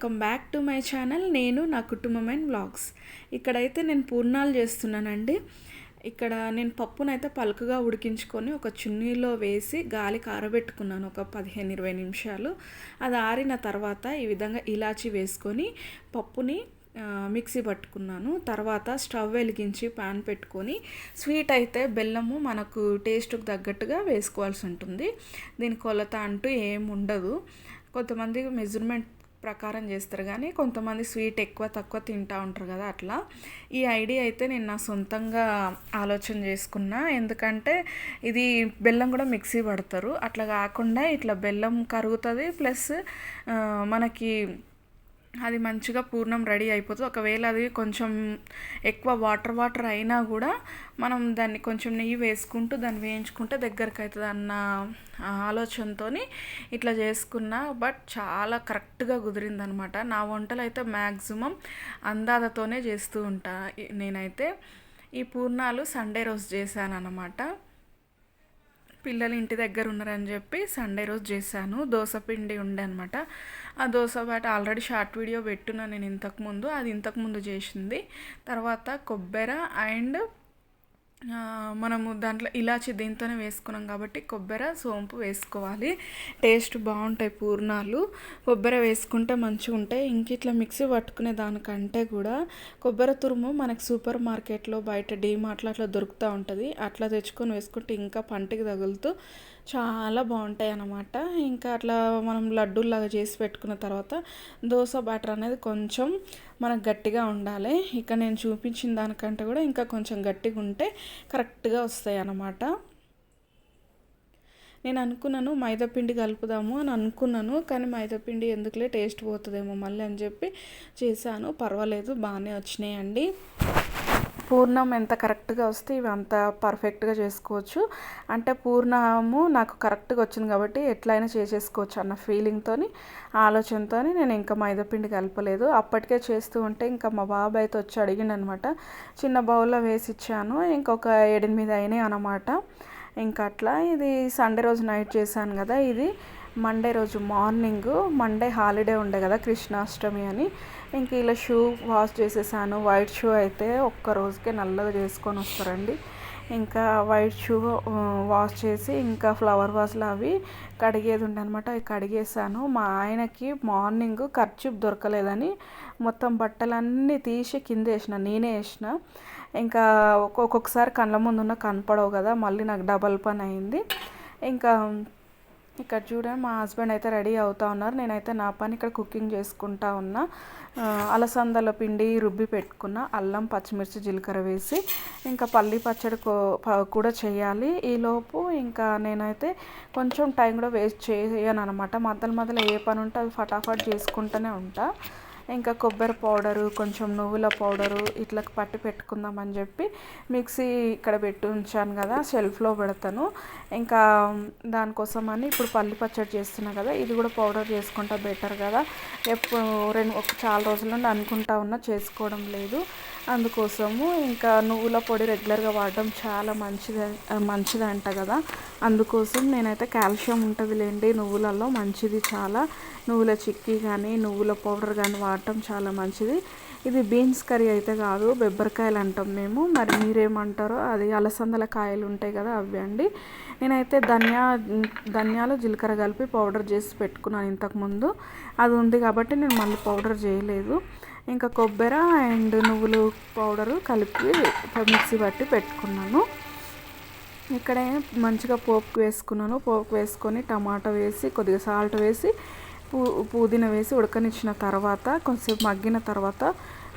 Welcome back to my channel. నేను నా కుటుంబం అండ్ బ్లాగ్స్. ఇక్కడైతే నేను పూర్ణాలు చేస్తున్నానండి. ఇక్కడ నేను పప్పునైతే పలుకుగా ఉడికించుకొని ఒక చున్నీలో వేసి గాలి కారబెట్టుకున్నాను ఒక పదిహేను ఇరవై నిమిషాలు. అది ఆరిన తర్వాత ఈ విధంగా ఇలాచి వేసుకొని పప్పుని మిక్సీ పట్టుకున్నాను. తర్వాత స్టవ్ వెలిగించి పాన్ పెట్టుకొని స్వీట్ అయితే బెల్లము మనకు టేస్ట్కి తగ్గట్టుగా వేసుకోవాల్సి ఉంటుంది. దీని కొలత అంటూ ఏం ఉండదు. కొంతమంది మెజర్మెంట్ ప్రకారం చేస్తారు. కానీ కొంతమంది స్వీట్ ఎక్కువ తక్కువ తింటూ ఉంటారు కదా అట్లా. ఈ ఐడియా అయితే నేను నా సొంతంగా ఆలోచన చేసుకున్నా. ఎందుకంటే ఇది బెల్లం కూడా మిక్సీ పడతారు. అట్లా కాకుండా ఇట్లా బెల్లం కరుగుతుంది. ప్లస్ మనకి అది మంచిగా పూర్ణం రెడీ అయిపోతుంది. ఒకవేళ అది కొంచెం ఎక్కువ వాటర్ వాటర్ అయినా కూడా మనం దాన్ని కొంచెం నెయ్యి వేసుకుంటూ దాన్ని వేయించుకుంటే దగ్గరికి అవుతుంది అన్న ఆలోచనతో ఇట్లా చేసుకున్నా. బట్ చాలా కరెక్ట్గా కుదిరిందనమాట. నా వంటలు అయితే మ్యాక్సిమం అందాదతోనే చేస్తూ ఉంటా. నేనైతే ఈ పూర్ణాలు సండే రోజు చేశాను అనమాట పిల్లలు ఇంటి దగ్గర ఉన్నారని చెప్పి సండే రోజు చేశాను. దోశ పిండి ఉండే అనమాట ఆ దోశ బాట ఆల్రెడీ షార్ట్ వీడియో పెట్టున్నా నేను ఇంతకుముందు అది ఇంతకుముందు చేసింది. తర్వాత కొబ్బెర అండ్ మనము దాంట్లో ఇలాచి దీంతోనే వేసుకున్నాం కాబట్టి కొబ్బరి సోంపు వేసుకోవాలి. టేస్ట్ బాగుంటాయి పూర్ణాలు. కొబ్బరి వేసుకుంటే మంచిగా ఉంటాయి. ఇంక ఇట్లా మిక్సీ పట్టుకునే దానికంటే కూడా కొబ్బరి తురుము మనకి సూపర్ మార్కెట్లో బయట డీమార్ట్లో అట్లా దొరుకుతూ ఉంటుంది. అట్లా తెచ్చుకొని వేసుకుంటే ఇంకా పంటికి తగులుతూ చాలా బాగుంటాయి అన్నమాట ఇంకా అట్లా మనం లడ్డూలాగా చేసి పెట్టుకున్న తర్వాత దోశ బ్యాటర్ అనేది కొంచెం మనకు గట్టిగా ఉండాలి. ఇక నేను చూపించిన దానికంటే కూడా ఇంకా కొంచెం గట్టిగా ఉంటే కరెక్ట్గా వస్తాయి అన్నమాట నేను అనుకున్నాను మైదాపిండి కలుపుదాము అని అనుకున్నాను కానీ మైదాపిండి ఎందుకులే టేస్ట్ పోతుందేమో మళ్ళీ అని చెప్పి చేశాను. పర్వాలేదు బాగానే వచ్చినాయండి. పూర్ణం ఎంత కరెక్ట్గా వస్తే ఇవి అంత పర్ఫెక్ట్గా చేసుకోవచ్చు. అంటే పూర్ణము నాకు కరెక్ట్గా వచ్చింది కాబట్టి ఎట్లయినా చేసేసుకోవచ్చు అన్న ఫీలింగ్తో ఆలోచనతో నేను ఇంకా మైదాపిండి కలపలేదు. అప్పటికే చేస్తూ ఉంటే ఇంకా మా బాబాయ్ అయితే వచ్చి అడిగిండు అనమాట చిన్న బౌల్లో వేసి ఇచ్చాను ఇంకొక ఎనిమిది అయినాయి అనమాట ఇంకా అట్లా ఇది సండే రోజు నైట్ చేశాను కదా ఇది. మండే రోజు మార్నింగ్ మండే హాలిడే ఉండే కదా కృష్ణాష్టమి అని. ఇంక ఇలా షూ వాష్ చేసేసాను. వైట్ షూ అయితే ఒక్క రోజుకే నల్లగా చేసుకొని వస్తారండి. ఇంకా వైట్ షూ వాష్ చేసి ఇంకా ఫ్లవర్ వాజ్లు అవి కడిగేది ఉండనమాట. అవి కడిగేసాను. మా ఆయనకి మార్నింగ్ ఖర్చు దొరకలేదని మొత్తం బట్టలన్నీ తీసి కింద వేసిన నేనే వేసిన. ఇంకా ఒక్కొక్కసారి కళ్ళ ముందు ఉన్న కనపడవు కదా మళ్ళీ నాకు డబల్ పని అయింది. ఇంకా ఇక్కడ చూడండి మా హస్బెండ్ అయితే రెడీ అవుతా ఉన్నారు. నేనైతే నా పని ఇక్కడ కుకింగ్ చేసుకుంటా ఉన్నా. అలసందల పిండి రుబ్బి పెట్టుకున్న. అల్లం పచ్చిమిర్చి జీలకర్ర వేసి ఇంకా పల్లి పచ్చడి కో- కూడా చేయాలి. ఈలోపు ఇంకా నేనైతే కొంచెం టైం కూడా వేస్ట్ చేయను అనమాట మధ్యలో మధ్యలో ఏ పని ఉంటే అది ఫటాఫట్ చేసుకుంటూనే ఉంటా. ఇంకా కొబ్బరి పౌడరు కొంచెం నువ్వుల పౌడరు ఇట్లా పట్టి పెట్టుకుందామని చెప్పి మిక్సీ ఇక్కడ పెట్టి ఉంచాను కదా షెల్ఫ్లో పెడతాను. ఇంకా దానికోసం అని ఇప్పుడు పల్లి పచ్చడి చేస్తున్నా కదా ఇది కూడా పౌడర్ చేసుకుంటా బెటర్ కదా. ఎప్పుడు రెండు ఒక చాలా రోజుల నుండి అనుకుంటా ఉన్నా చేసుకోవడం లేదు. అందుకోసము ఇంకా నువ్వుల పొడి రెగ్యులర్గా వాడడం చాలా మంచిది మంచిది అంట కదా. అందుకోసం నేనైతే కాల్షియం ఉంటుంది లేండి నువ్వులలో మంచిది చాలా. నువ్వుల చిక్కీ కానీ నువ్వుల పౌడర్ కానీ వాడటం చాలా మంచిది. ఇది బీన్స్ కర్రీ అయితే కాదు బెబ్బరికాయలు అంటాం మేము. మరి మీరేమంటారో అది అలసందల కాయలు ఉంటాయి కదా అవి అండి. నేనైతే ధనియా ధనియాలు జీలకర్ర కలిపి పౌడర్ చేసి పెట్టుకున్నాను ఇంతకుముందు. అది ఉంది కాబట్టి నేను మళ్ళీ పౌడర్ చేయలేదు. ఇంకా కొబ్బరి అండ్ నువ్వులు పౌడరు కలిపి మిక్సీ పట్టి పెట్టుకున్నాను. ఇక్కడే మంచిగా పోపు వేసుకున్నాను. పోపు వేసుకొని టమాటా వేసి కొద్దిగా సాల్ట్ వేసి పూ పుదీనా వేసి ఉడకనిచ్చిన తర్వాత కొంచెంసేపు మగ్గిన తర్వాత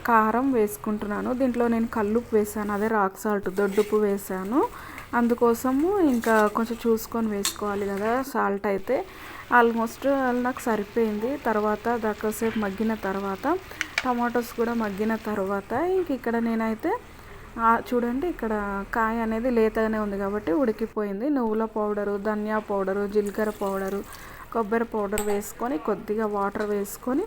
కారం వేసుకుంటున్నాను. దీంట్లో నేను కల్లుప్పు వేసాను. అదే రాక్ సాల్ట్ దొడ్డుప్పు వేసాను. అందుకోసము ఇంకా కొంచెం చూసుకొని వేసుకోవాలి కదా సాల్ట్ అయితే. ఆల్మోస్ట్ నాకు సరిపోయింది. తర్వాత దాకాసేపు మగ్గిన తర్వాత టమాటోస్ కూడా మగ్గిన తర్వాత ఇంక ఇక్కడ నేనైతే చూడండి ఇక్కడ కాయ అనేది లేతగానే ఉంది కాబట్టి ఉడికిపోయింది. నువ్వుల పౌడరు ధనియా పౌడరు జీలకర్ర పౌడరు కొబ్బరి పౌడర్ వేసుకొని కొద్దిగా వాటర్ వేసుకొని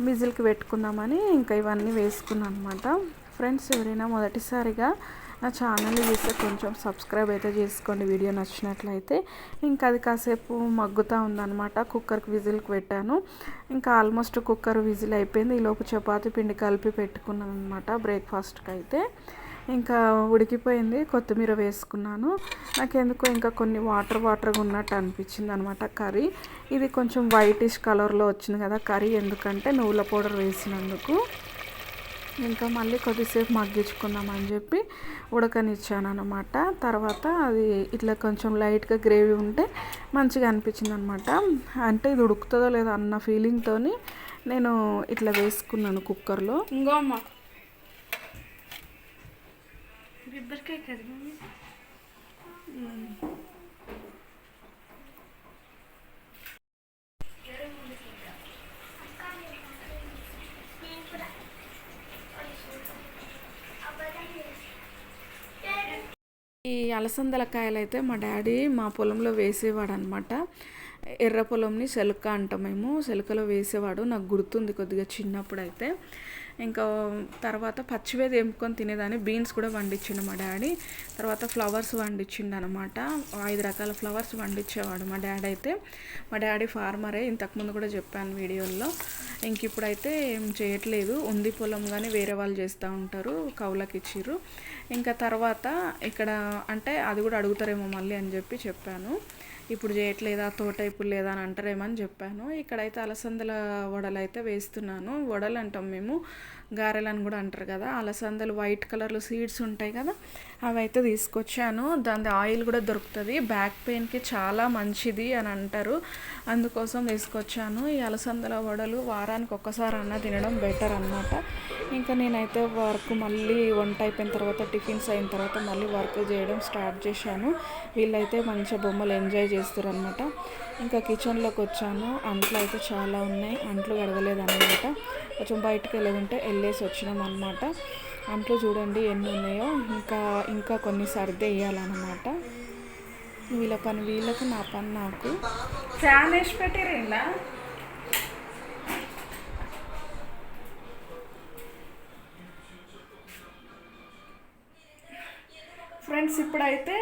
మిజిల్కి పెట్టుకుందామని ఇంకా ఇవన్నీ వేసుకున్నాను అనమాట ఫ్రెండ్స్ ఎవరైనా మొదటిసారిగా నా ఛానల్ని చూస్తే కొంచెం సబ్స్క్రైబ్ అయితే చేసుకోండి. వీడియో నచ్చినట్లయితే ఇంకా అది కాసేపు మగ్గుతూ ఉందనమాట కుక్కర్కి విజిల్కి పెట్టాను. ఇంకా ఆల్మోస్ట్ కుక్కర్ విజిల్ అయిపోయింది. ఈలోపు చపాతి పిండి కలిపి పెట్టుకున్నాను అనమాట బ్రేక్ఫాస్ట్కి అయితే ఇంకా ఉడికిపోయింది. కొత్తిమీర వేసుకున్నాను. నాకెందుకో ఇంకా కొన్ని వాటర్ వాటర్గా ఉన్నట్టు అనిపించింది అనమాట కర్రీ. ఇది కొంచెం వైటిష్ కలర్లో వచ్చింది కదా కర్రీ. ఎందుకంటే నువ్వుల పౌడర్ వేసినందుకు. ఇంకా మళ్ళీ కొద్దిసేపు మగ్గించుకుందామని చెప్పి ఉడకనిచ్చాను అనమాట తర్వాత అది ఇట్లా కొంచెం లైట్గా గ్రేవీ ఉంటే మంచిగా అనిపించింది అనమాట అంటే ఇది ఉడుకుతుందో లేదో అన్న ఫీలింగ్తో నేను ఇట్లా వేసుకున్నాను కుక్కర్లో. ఇంకో అమ్మ. ఇద్దరికే కదా అలసందల కాయలు అయితే మా డాడీ మా పొలంలో వేసేవాడు అనమాట ఎర్ర పొలంని సెలక అంటాం మేము. సెలకలో వేసేవాడు. నాకు గుర్తుంది కొద్దిగా చిన్నప్పుడు అయితే ఇంకా తర్వాత పచ్చివే తెంపుకొని తినేదాన్ని. బీన్స్ కూడా వండించిండు మా డాడీ. తర్వాత ఫ్లవర్స్ వండించిండు అనమాట ఐదు రకాల ఫ్లవర్స్ వండించేవాడు మా డాడీ అయితే మా డాడీ ఫార్మరే. ఇంతకుముందు కూడా చెప్పాను వీడియోల్లో. ఇంక ఇప్పుడైతే ఏం చేయట్లేదు. ఉంది పొలం కానీ వేరే వాళ్ళు చేస్తూ ఉంటారు. కౌలకి ఇచ్చిర్రు ఇంకా తర్వాత ఇక్కడ అంటే అది కూడా అడుగుతారేమో మళ్ళీ అని చెప్పి చెప్పాను. ఇప్పుడు చేయట్లేదా తోట ఇప్పుడు లేదా అని అంటారేమో అని చెప్పాను. ఇక్కడైతే అలసందల వడలు అయితే వేస్తున్నాను. వడలు అంటాం మేము. గారెలు అని కూడా అంటారు కదా. అలసందలు వైట్ కలర్లో సీడ్స్ ఉంటాయి కదా అవి అయితే తీసుకొచ్చాను. దాని ఆయిల్ కూడా దొరుకుతుంది. బ్యాక్ పెయిన్కి చాలా మంచిది అని అంటారు. అందుకోసం తీసుకొచ్చాను. ఈ అలసందల వడలు వారానికి ఒక్కసారి అన్న తినడం బెటర్ అనమాట ఇంకా నేనైతే వర్క్ మళ్ళీ వంట అయిపోయిన తర్వాత టిఫిన్స్ అయిన తర్వాత మళ్ళీ వర్క్ చేయడం స్టార్ట్ చేశాను. వీళ్ళైతే మంచిగా బొమ్మలు ఎంజాయ్ చేస్తారు అనమాట ఇంకా కిచెన్లోకి వచ్చాను. అంట్లు అయితే చాలా ఉన్నాయి. అంట్లు కడగలేదు అనమాట కొంచెం బయటకు వెళ్ళదుంటే వెళ్ళేసి వచ్చినాం అనమాట అంట్లు చూడండి ఎన్ని ఉన్నాయో. ఇంకా ఇంకా కొన్ని సర్ది వేయాలన్నమాట వీళ్ళ పని వీళ్ళకు నా పని నాకు. ఫ్యాన్ వేసి పెట్టిరేలా ఫ్రెండ్స్ ఇప్పుడైతే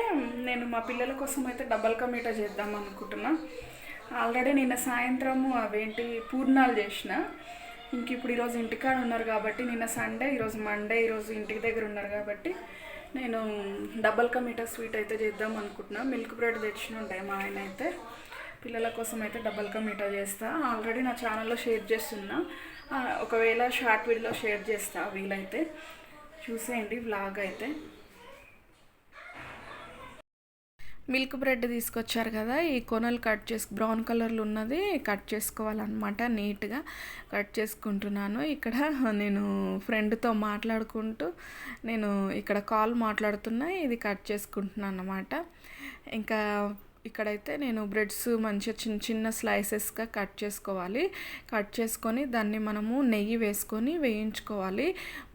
నేను మా పిల్లల కోసం అయితే డబల్ కమీటా చేద్దాం అనుకుంటున్నా. ఆల్రెడీ నిన్న సాయంత్రము అవేంటి పూర్ణాలు చేసిన. ఇంక ఇప్పుడు ఈరోజు ఇంటికాడ ఉన్నారు కాబట్టి నిన్న సండే ఈరోజు మండే ఈరోజు ఇంటికి దగ్గర ఉన్నారు కాబట్టి నేను డబల్ కమీటా స్వీట్ అయితే చేద్దాం అనుకుంటున్నా. మిల్క్ బ్రెడ్ తెచ్చిన ఉంటాయి మా ఆయన అయితే. పిల్లల కోసం అయితే డబల్ కమీటా చేస్తా. ఆల్రెడీ నా ఛానల్లో షేర్ చేస్తున్నా. ఒకవేళ షార్ట్ వీడియోలో షేర్ చేస్తా వీలైతే. చూసేయండి వ్లాగ్ అయితే. మిల్క్ బ్రెడ్ తీసుకొచ్చారు కదా ఈ కొనలు కట్ చేసి బ్రౌన్ కలర్లో ఉన్నది కట్ చేసుకోవాలన్నమాట నీట్గా కట్ చేసుకుంటున్నాను. ఇక్కడ నేను ఫ్రెండ్తో మాట్లాడుకుంటూ నేను ఇక్కడ కాల్ మాట్లాడుతున్నా ఇది కట్ చేసుకుంటున్నాను అన్నమాట ఇంకా ఇక్కడైతే నేను బ్రెడ్స్ మంచిగా చిన్న చిన్న స్లైసెస్గా కట్ చేసుకోవాలి. కట్ చేసుకొని దాన్ని మనము నెయ్యి వేసుకొని వేయించుకోవాలి.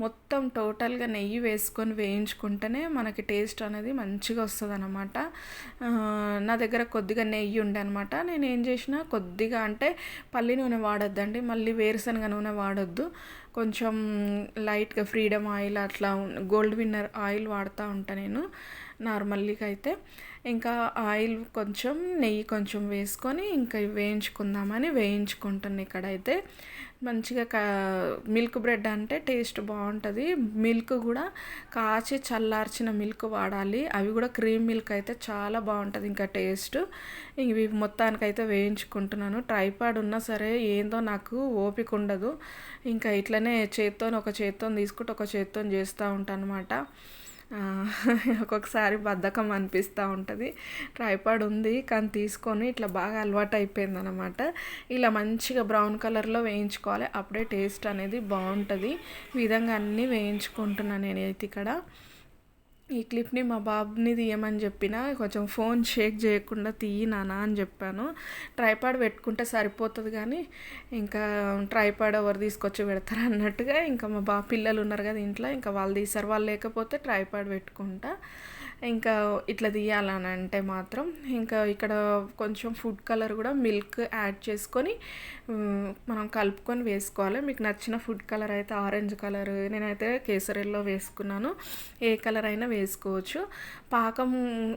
మొత్తం టోటల్గా నెయ్యి వేసుకొని వేయించుకుంటేనే మనకి టేస్ట్ అనేది మంచిగా వస్తుంది అనమాట నా దగ్గర కొద్దిగా నెయ్యి ఉండే అనమాట నేను ఏం చేసిన కొద్దిగా అంటే పల్లి నూనె వాడొద్దండి. మళ్ళీ వేరుశనగ నూనె వాడొద్దు. కొంచెం లైట్గా ఫ్రీడమ్ ఆయిల్ అట్లా గోల్డ్ విన్నర్ ఆయిల్ వాడుతూ ఉంటాను నేను. నార్మల్గా అయితే. ఇంకా ఆయిల్ కొంచెం నెయ్యి కొంచెం వేసుకొని ఇంకా వేయించుకుందామని వేయించుకుంటాను ఇక్కడైతే. మంచిగా కా మిల్క్ బ్రెడ్ అంటే టేస్ట్ బాగుంటుంది. మిల్క్ కూడా కాచి చల్లార్చిన మిల్క్ వాడాలి. అవి కూడా క్రీమ్ మిల్క్ అయితే చాలా బాగుంటుంది ఇంకా టేస్ట్. ఇవి మొత్తానికైతే వేయించుకుంటున్నాను. ట్రైపాడ్ ఉన్నా సరే ఏందో నాకు ఓపిక ఉండదు. ఇంకా ఇట్లనే చేత్తో ఒక చేత్తో తీసుకుంటూ ఒక చేత్తో చేస్తూ ఉంటాను అనమాట ఒక్కొక్కసారి బద్ధకం అనిపిస్తూ ఉంటుంది. ట్రైపాడ్ ఉంది కానీ తీసుకొని ఇట్లా బాగా అలవాటు అయిపోయింది అనమాట ఇలా మంచిగా బ్రౌన్ కలర్లో వేయించుకోవాలి. అప్పుడే టేస్ట్ అనేది బాగుంటుంది. ఈ విధంగా అన్నీ వేయించుకుంటున్నాను నేనైతే ఇక్కడ. ఈ క్లిప్ని మా బాబుని తీయమని చెప్పిన కొంచెం ఫోన్ షేక్ చేయకుండా తీయి నానా అని చెప్పాను. ట్రైపాడ్ పెట్టుకుంటే సరిపోతుంది కానీ ఇంకా ట్రైపాడ్ ఎవరు తీసుకొచ్చి పెడతారు అన్నట్టుగా ఇంకా మా బా పిల్లలు ఉన్నారు కదా ఇంట్లో ఇంకా వాళ్ళు తీసారు వాళ్ళు లేకపోతే ట్రైపాడ్ పెట్టుకుంటా. ఇంకా ఇట్లా తీయాలని అంటే మాత్రం ఇంకా ఇక్కడ కొంచెం ఫుడ్ కలర్ కూడా మిల్క్ యాడ్ చేసుకొని మనం కలుపుకొని వేసుకోవాలి. మీకు నచ్చిన ఫుడ్ కలర్ అయితే ఆరెంజ్ కలర్ నేనైతే కేసరిలో వేసుకున్నాను. ఏ కలర్ అయినా వేసుకోవచ్చు. పాకం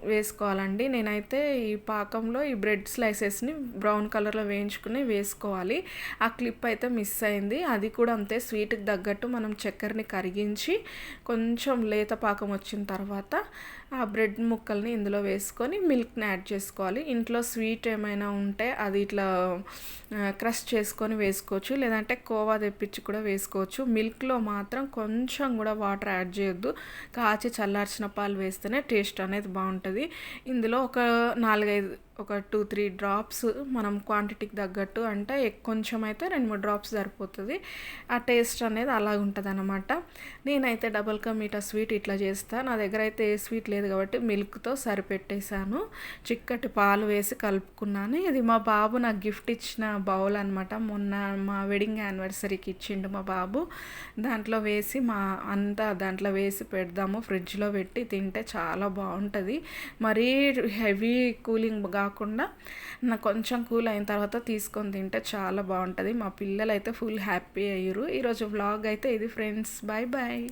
వేసుకోవాలండి. నేనైతే ఈ పాకంలో ఈ బ్రెడ్ స్లైసెస్ని బ్రౌన్ కలర్లో వేయించుకుని వేసుకోవాలి. ఆ క్లిప్ అయితే మిస్ అయింది. అది కూడా అంతే స్వీట్కి తగ్గట్టు మనం చక్కెరని కరిగించి కొంచెం లేత పాకం వచ్చిన తర్వాత ఆ బ్రెడ్ ముక్కల్ని ఇందులో వేసుకొని మిల్క్ని యాడ్ చేసుకోవాలి. ఇంట్లో స్వీట్ ఏమైనా ఉంటే అది ఇట్లా క్రష్ చేసుకొని వేసుకోవచ్చు. లేదంటే కోవా తెప్పించి కూడా వేసుకోవచ్చు. మిల్క్లో మాత్రం కొంచెం కూడా వాటర్ యాడ్ చేయొద్దు. కాచి చల్లార్చిన పాలు వేస్తేనే టేస్ట్ అనేది బాగుంటుంది. ఇందులో ఒక నాలుగైదు ఒక టూ త్రీ డ్రాప్స్ మనం క్వాంటిటీకి తగ్గట్టు అంటే కొంచెం అయితే రెండు మూడు డ్రాప్స్ సరిపోతుంది. ఆ టేస్ట్ అనేది అలా ఉంటుంది అనమాట నేనైతే డబల్ కా మీటా స్వీట్ ఇట్లా చేస్తా. నా దగ్గర అయితే ఏ స్వీట్ లేదు కాబట్టి మిల్క్తో సరిపెట్టేశాను. చిక్కటి పాలు వేసి కలుపుకున్నాను. ఇది మా బాబు నాకు గిఫ్ట్ ఇచ్చిన బౌల్ అనమాట మొన్న మా వెడ్డింగ్ యానివర్సరీకి ఇచ్చిండు మా బాబు. దాంట్లో వేసి మా అంతా దాంట్లో వేసి పెడదాము. ఫ్రిడ్జ్లో పెట్టి తింటే చాలా బాగుంటుంది. మరీ హెవీ కూలింగ్ కాకుండా నాకు కొంచెం కూల్ అయిన తర్వాత తీసుకొని తింటే చాలా బాగుంటుంది. మా పిల్లలు అయితే ఫుల్ హ్యాపీ అయ్యారు ఈరోజు వ్లాగ్ అయితే ఇది ఫ్రెండ్స్. Bye bye